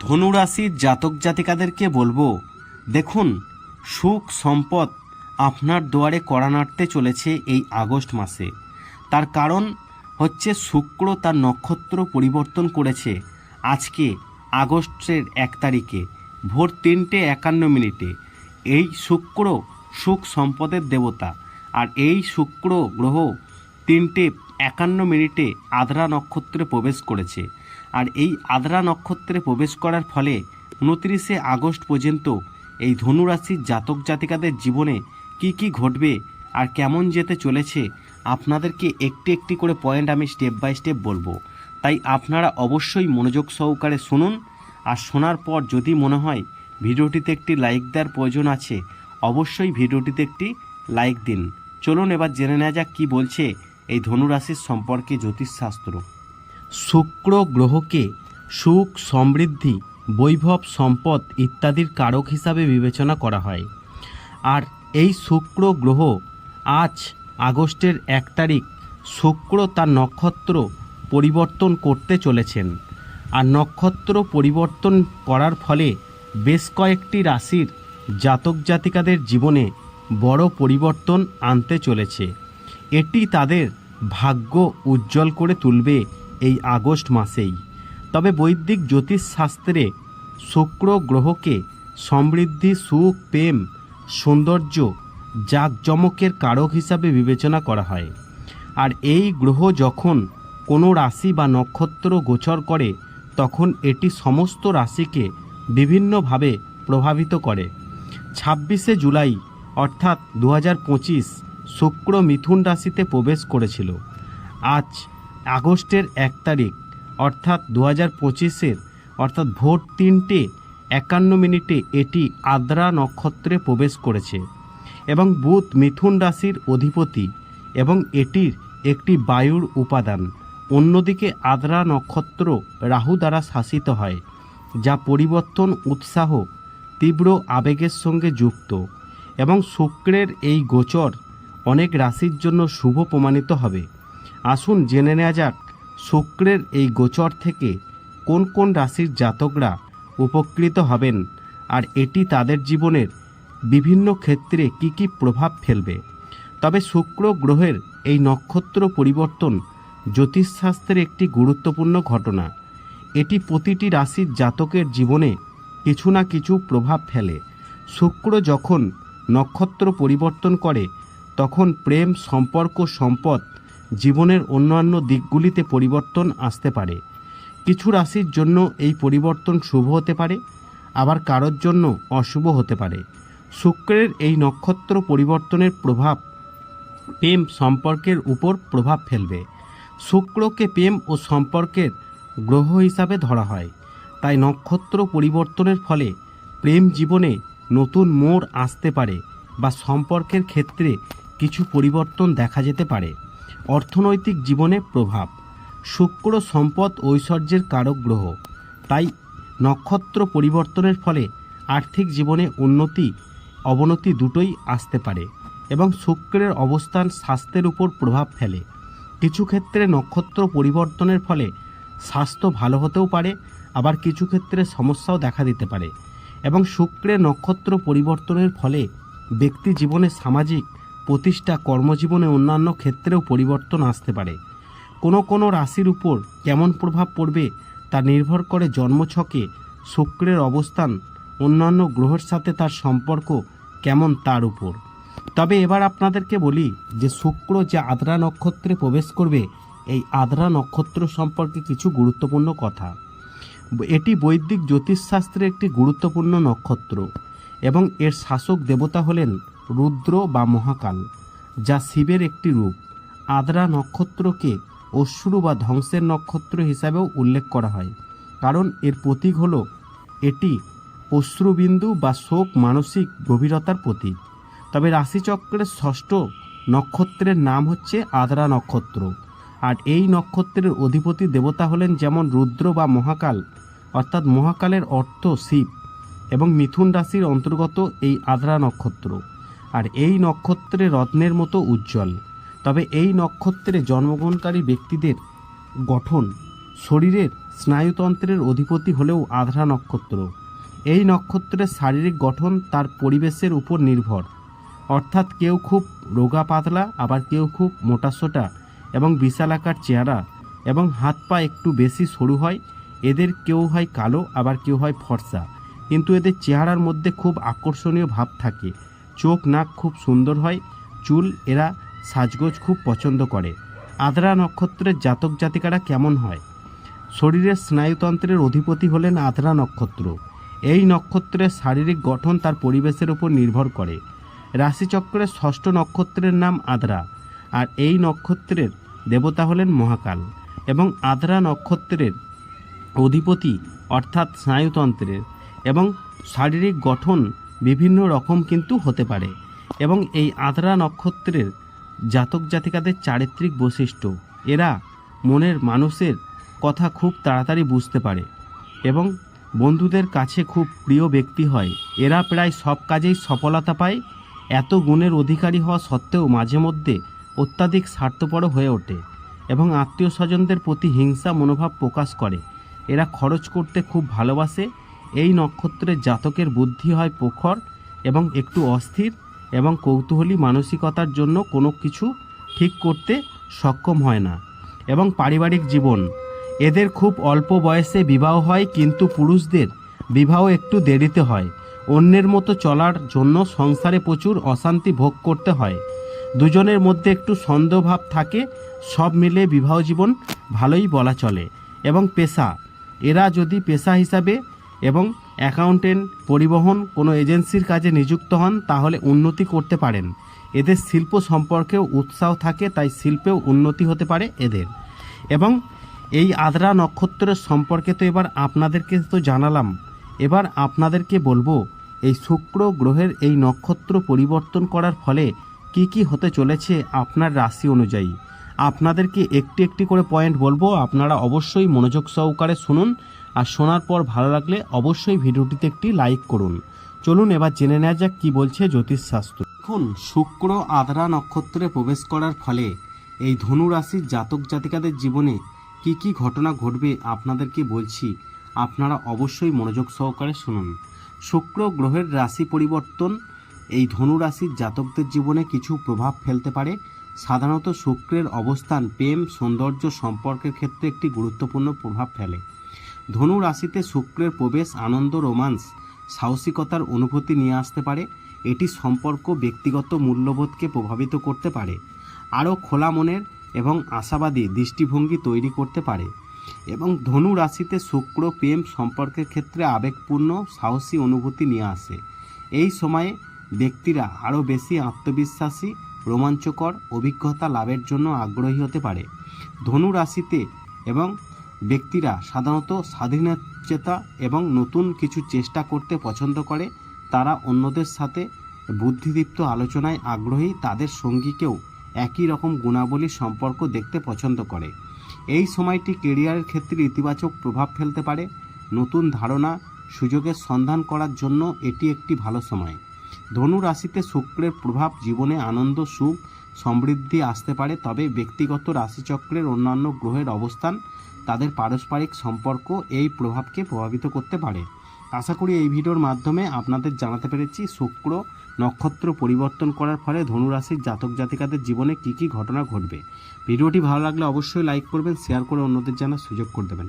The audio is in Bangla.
ধনুরাশির জাতক জাতিকাদেরকে বলব, দেখুন, সুখ, সম্পদ আপনার দুয়ারে কড়া নাড়তে চলেছে এই আগস্ট মাসে। তার কারণ হচ্ছে শুক্র তার নক্ষত্র পরিবর্তন করেছে আজকে আগস্টের এক তারিখে, ভোর তিনটে একান্ন মিনিটে। এই শুক্র সুখ সম্পদের দেবতা আর এই শুক্র গ্রহ তিনটে একান্ন মিনিটে আদ্রা নক্ষত্রে প্রবেশ করেছে। আর এই আদ্রা নক্ষত্রে প্রবেশ করার ফলে উনত্রিশে আগস্ট পর্যন্ত এই ধনুরাশির জাতক জাতিকাদের জীবনে কি কি ঘটবে আর কেমন যেতে চলেছে, আপনাদেরকে একটি একটি করে পয়েন্ট আমি স্টেপ বাই স্টেপ বলব। তাই আপনারা অবশ্যই মনোযোগ সহকারে শুনুন। আর শোনার পর যদি মনে হয় ভিডিওটিতে একটি লাইক দেওয়ার প্রয়োজন আছে, অবশ্যই ভিডিওটিতে একটি লাইক দিন। চলুন এবার জেনে নেওয়া যাক কী বলছে এই ধনুরাশির সম্পর্কে জ্যোতিষশাস্ত্র। শুক্র গ্রহকে সুখ, সমৃদ্ধি, বৈভব, সম্পদ ইত্যাদির কারক হিসাবে বিবেচনা করা হয়। আর এই শুক্র গ্রহ আজ আগস্টের এক তারিখ শুক্র তার নক্ষত্র পরিবর্তন করতে চলেছেন। আর নক্ষত্র পরিবর্তন করার ফলে বেশ কয়েকটি রাশির জাতক জাতিকাদের জীবনে বড় পরিবর্তন আনতে চলেছে। এটি তাদের ভাগ্য উজ্জ্বল করে তুলবে এই আগস্ট মাসেই। তবে বৈদিক জ্যোতিষশাস্ত্রে শুক্র গ্রহকে সমৃদ্ধি, সুখ, প্রেম, সৌন্দর্য, জাঁকজমকের কারক হিসাবে বিবেচনা করা হয়। আর এই গ্রহ যখন কোনো রাশি বা নক্ষত্র গোচর করে, তখন এটি সমস্ত রাশিকে বিভিন্নভাবে প্রভাবিত করে। ছাব্বিশে জুলাই, অর্থাৎ দু শুক্র মিথুন রাশিতে প্রবেশ করেছিল। আজ আগস্টের এক তারিখ, অর্থাৎ দু হাজার পঁচিশের, অর্থাৎ ভোর তিনটে একান্ন মিনিটে এটি আদ্রা নক্ষত্রে প্রবেশ করেছে এবং বুধ মিথুন রাশির অধিপতি এবং এটির একটি বায়ুর উপাদান। অন্যদিকে আদ্রা নক্ষত্র রাহু দ্বারা শাসিত হয়, যা পরিবর্তন উৎসাহ, তীব্র আবেগের সঙ্গে যুক্ত এবং শুক্রের এই গোচর অনেক রাশির জন্য শুভ প্রমাণিত হবে। আসুন জেনে নেওয়া যাক শুক্রের এই গোচর থেকে কোন কোন রাশির জাতকরা উপকৃত হবেন আর এটি তাদের জীবনের বিভিন্ন ক্ষেত্রে কি কি প্রভাব ফেলবে। তবে শুক্র গ্রহের এই নক্ষত্র পরিবর্তন জ্যোতিষশাস্ত্রের একটি গুরুত্বপূর্ণ ঘটনা। এটি প্রতিটি রাশির জাতকের জীবনে কিছু না কিছু প্রভাব ফেলে। শুক্র যখন নক্ষত্র পরিবর্তন করে, তখন প্রেম, সম্পর্ক, সম্পদ জীবনের অন্যান্য দিকগুলিতে পরিবর্তন আসতে পারে। কিছু রাশির জন্য এই পরিবর্তন শুভ হতে পারে, আবার কারোর জন্য অশুভ হতে পারে। শুক্রের এই নক্ষত্র পরিবর্তনের প্রভাব প্রেম সম্পর্কের উপর প্রভাব ফেলবে। শুক্রকে প্রেম ও সম্পর্কের গ্রহ হিসাবে ধরা হয়। তাই নক্ষত্র পরিবর্তনের ফলে প্রেম জীবনে নতুন মোড় আসতে পারে বা সম্পর্কের ক্ষেত্রে কিছু পরিবর্তন দেখা যেতে পারে। অর্থনৈতিক জীবনে প্রভাব। শুক্র সম্পদ ঐশ্বর্যের কারক গ্রহ। তাই নক্ষত্র পরিবর্তনের ফলে আর্থিক জীবনে উন্নতি, অবনতি দুটোই আসতে পারে এবং শুক্রের অবস্থান স্বাস্থ্যের উপর প্রভাব ফেলে। কিছু ক্ষেত্রে নক্ষত্র পরিবর্তনের ফলে স্বাস্থ্য ভালো হতেও পারে, আবার কিছু ক্ষেত্রে সমস্যাও দেখা দিতে পারে এবং শুক্রের নক্ষত্র পরিবর্তনের ফলে ব্যক্তি জীবনে সামাজিক প্রতিষ্ঠা কর্মজীবনে অন্যান্য ক্ষেত্রেও পরিবর্তন আসতে পারে। কোনো কোনো রাশির উপর কেমন প্রভাব পড়বে তা নির্ভর করে জন্মছকে শুক্রের অবস্থান, অন্যান্য গ্রহের সাথে তার সম্পর্ক কেমন তার উপর। তবে এবার আপনাদেরকে বলি যে শুক্র যে আদ্রা নক্ষত্রে প্রবেশ করবে, এই আদ্রা নক্ষত্র সম্পর্কে কিছু গুরুত্বপূর্ণ কথা। এটি বৈদিক জ্যোতিষশাস্ত্রের একটি গুরুত্বপূর্ণ নক্ষত্র এবং এর শাসক দেবতা হলেন রুদ্র বা মহাকাল, যা শিবের একটি রূপ, আদ্রা নক্ষত্রকে অশ্রু বা ধ্বংসের নক্ষত্র হিসাবেও উল্লেখ করা হয়। কারণ এর প্রতীক হল এটি অশ্রুবিন্দু বা শোক মানসিক গভীরতার প্রতীক। তবে রাশিচক্রের ষষ্ঠ নক্ষত্রের নাম হচ্ছে আদ্রা নক্ষত্র। আর এই নক্ষত্রের অধিপতি দেবতা হলেন যেমন রুদ্র বা মহাকাল, অর্থাৎ মহাকালের অর্থ শিব এবং মিথুন রাশির অন্তর্গত এই আদ্রা নক্ষত্র। আর এই নক্ষত্রে রত্নের মতো উজ্জ্বল। তবে এই নক্ষত্রে জন্মগ্রহণকারী ব্যক্তিদের গঠন শরীরের স্নায়ুতন্ত্রের অধিপতি হলেও আধারা নক্ষত্র। এই নক্ষত্রের শারীরিক গঠন তার পরিবেশের উপর নির্ভর। অর্থাৎ কেউ খুব রোগা পাতলা আবার কেউ খুব মোটাসোটা এবং বিশালাকার চেহারা এবং হাত পা একটু বেশি সরু হয়, এদের কেউ হয় কালো, আবার কেউ হয় ফর্সা। কিন্তু এদের চেহারার মধ্যে খুব আকর্ষণীয় ভাব থাকে। চোখ নাক খুব সুন্দর হয়, চুল এরা সাজগোজ খুব পছন্দ করে। আদ্রা নক্ষত্রের জাতক জাতিকারা কেমন হয়? শরীরের স্নায়ুতন্ত্রের অধিপতি হলেন আদ্রা নক্ষত্র। এই নক্ষত্রের শারীরিক গঠন তার পরিবেশের উপর নির্ভর করে। রাশিচক্রের ষষ্ঠ নক্ষত্রের নাম আদ্রা, আর এই নক্ষত্রের দেবতা হলেন মহাকাল এবং আদ্রা নক্ষত্রের অধিপতি অর্থাৎ স্নায়ুতন্ত্রের এবং শারীরিক গঠন বিভিন্ন রকম কিন্তু হতে পারে। এবং এই আদ্রা নক্ষত্রের জাতক জাতিকাদের চারিত্রিক বৈশিষ্ট্য, এরা মনের মানুষের কথা খুব তাড়াতাড়ি বুঝতে পারে এবং বন্ধুদের কাছে খুব প্রিয় ব্যক্তি হয়। এরা প্রায় সব কাজেই সফলতা পায়, এত গুণের অধিকারী হওয়া সত্ত্বেও মাঝে মধ্যে অত্যাধিক স্বার্থপর হয়ে ওঠে এবং আত্মীয় স্বজনদের প্রতি হিংসা মনোভাব প্রকাশ করে। এরা খরচ করতে খুব ভালোবাসে এই নক্ষত্রের জাতকের বুদ্ধি হয় প্রখর এবং একটু অস্থির এবং কৌতূহলী মানসিকতার জন্য কোনো কিছু ঠিক করতে সক্ষম হয় না। এবং পারিবারিক জীবন। এদের খুব অল্প বয়সে বিবাহ হয় কিন্তু পুরুষদের বিবাহ একটু দেরিতে হয়। অন্যের মতো চলার জন্য সংসারে প্রচুর অশান্তি ভোগ করতে হয়। দুজনের মধ্যে একটু সন্দেহভাব থাকে, সব মিলে বিবাহ জীবন ভালোই বলা চলে। এবং পেশা। এরা যদি পেশা হিসাবে এবং অ্যাকাউন্টেন্ট পরিবহন কোনো এজেন্সির কাজে নিযুক্ত হন, তাহলে উন্নতি করতে পারেন। এদের শিল্প সম্পর্কেও উৎসাহ থাকে, তাই শিল্পেও উন্নতি হতে পারে এদের। এবং এই আদ্রা নক্ষত্রের সম্পর্কে তো এবার আপনাদেরকে তো জানালাম। এবার আপনাদেরকে বলব, এই শুক্র গ্রহের এই নক্ষত্র পরিবর্তন করার ফলে কি কি হতে চলেছে আপনার রাশি অনুযায়ী। আপনাদেরকে একটি একটি করে পয়েন্ট বলব, আপনারা অবশ্যই মনোযোগ সহকারে শুনুন। আর শোনার পর ভালো লাগলে অবশ্যই ভিডিওটিতে একটি লাইক করুন। চলুন এবার জেনে নেওয়া যাক কী বলছে জ্যোতিষশাস্ত্র এখন শুক্র আদ্রা নক্ষত্রে প্রবেশ করার ফলে এই ধনু রাশির জাতক জাতিকাদের জীবনে কি কি ঘটনা ঘটবে আপনাদেরকে বলছি, আপনারা অবশ্যই মনোযোগ সহকারে শুনুন। শুক্র গ্রহের রাশি পরিবর্তন, এই ধনু রাশির জাতকদের জীবনে কিছু প্রভাব ফেলতে পারে। সাধারণত শুক্রের অবস্থান প্রেম, সৌন্দর্য, সম্পর্কের ক্ষেত্রে একটি গুরুত্বপূর্ণ প্রভাব ফেলে। ধনু রাশিতে শুক্রের প্রবেশ, আনন্দ, রোমান্স, সাহসিকতার অনুভূতি নিয়ে আসতে পারে। এটি সম্পর্ক ব্যক্তিগত মূল্যবোধকে প্রভাবিত করতে পারে। আরও খোলা মনের এবং আশাবাদী দৃষ্টিভঙ্গি তৈরি করতে পারে। এবং ধনু রাশিতে শুক্র প্রেম সম্পর্কের ক্ষেত্রে আবেগপূর্ণ, সাহসী অনুভূতি নিয়ে আসে। এই সময়ে ব্যক্তিরা আরও বেশি আত্মবিশ্বাসী, রোমাঞ্চকর, অভিজ্ঞতা লাভের জন্য আগ্রহী হতে পারে। ধনু রাশিতে এবং ব্যক্তিরা সাধারণত স্বাধীনচেতা এবং নতুন কিছু চেষ্টা করতে পছন্দ করে, তারা অন্যদের সাথে বুদ্ধিদীপ্ত আলোচনায় আগ্রহী, তাদের সঙ্গীকেও একই রকম গুণাবলী সম্পর্ক দেখতে পছন্দ করে। এই সময়টি কেরিয়ারের ক্ষেত্রে ইতিবাচক প্রভাব ফেলতে পারে। নতুন ধারণা, সুযোগের সন্ধান করার জন্য এটি একটি ভালো সময়। ধনু রাশিতে শুক্রের প্রভাব জীবনে আনন্দ, সুখ, সমৃদ্ধি আসতে পারে, তবে ব্যক্তিগত রাশিচক্রের অন্যান্য গ্রহের অবস্থান তাদের পারস্পরিক সম্পর্ক এই প্রভাবকে প্রভাবিত করতে পারে। আশা করি এই ভিডিওর মাধ্যমে আপনাদের জানাতে পেরেছি শুক্র নক্ষত্র পরিবর্তন করার ফলে ধনুরাশির জাতক জাতিকাদের জীবনে কী কী ঘটনা ঘটবে। ভিডিওটি ভালো লাগলে অবশ্যই লাইক করবেন শেয়ার করে অন্যদের জানার সুযোগ করে দেবেন।